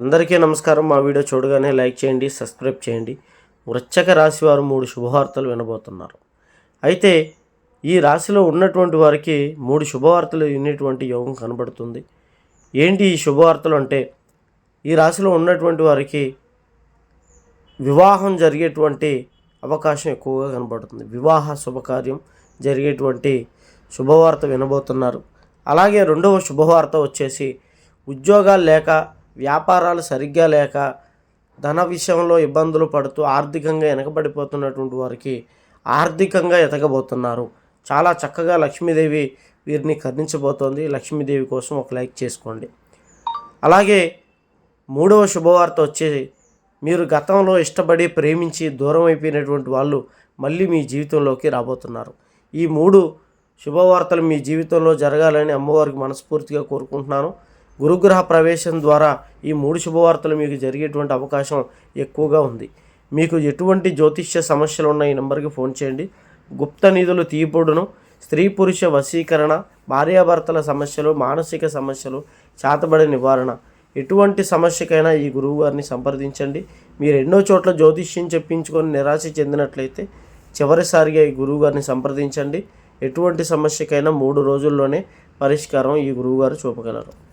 అందరికీ నమస్కారం. మా వీడియో చూడగానే లైక్ చేయండి సబ్స్క్రైబ్ చేయండి. వృశ్చక రాశి వారు మూడు శుభవార్తలు వినబోతున్నారు. అయితే ఈ రాశిలో ఉన్నటువంటి వారికి మూడు శుభవార్తలు వినేటువంటి యోగం కనబడుతుంది. ఏంటి ఈ శుభవార్తలు అంటే ఈ రాశిలో ఉన్నటువంటి వారికి వివాహం జరిగేటువంటి అవకాశం ఎక్కువగా కనబడుతుంది. వివాహ శుభకార్యం జరిగేటువంటి శుభవార్త వినబోతున్నారు. అలాగే రెండవ శుభవార్త వచ్చేసి ఉద్యోగాలు లేక వ్యాపారాలు సరిగ్గా లేక ధన విషయంలో ఇబ్బందులు పడుతూ ఆర్థికంగా వెనకబడిపోతున్నటువంటి వారికి ఆర్థికంగా ఎతకబోతున్నారు చాలా చక్కగా లక్ష్మీదేవి వీరిని కర్ణించబోతోంది. లక్ష్మీదేవి కోసం ఒక లైక్ చేసుకోండి. అలాగే మూడవ శుభవార్త వచ్చి మీరు గతంలో ఇష్టపడి ప్రేమించి దూరం అయిపోయినటువంటి వాళ్ళు మళ్ళీ మీ జీవితంలోకి రాబోతున్నారు. ఈ మూడు శుభవార్తలు మీ జీవితంలో జరగాలని అమ్మవారికి మనస్ఫూర్తిగా కోరుకుంటున్నాను. గురుగ్రహ ప్రవేశం ద్వారా ఈ మూడు శుభవార్తలు మీకు జరిగేటువంటి అవకాశం ఎక్కువగా ఉంది. మీకు ఎటువంటి జ్యోతిష్య సమస్యలు ఉన్న ఈ నెంబర్కి ఫోన్ చేయండి. గుప్త నిధులు తీపుడును స్త్రీ పురుష వశీకరణ భార్యాభర్తల సమస్యలు మానసిక సమస్యలు చేతబడి నివారణ. ఎటువంటి సమస్యకైనా ఈ గురువు గారిని సంప్రదించండి. మీరు ఎన్నో చోట్ల జ్యోతిష్యం చెప్పించుకొని నిరాశ చెందినట్లయితే చివరిసారిగా ఈ గురువు గారిని సంప్రదించండి. ఎటువంటి సమస్యకైనా మూడు రోజుల్లోనే పరిష్కారం ఈ గురువు గారు చూపగలరు.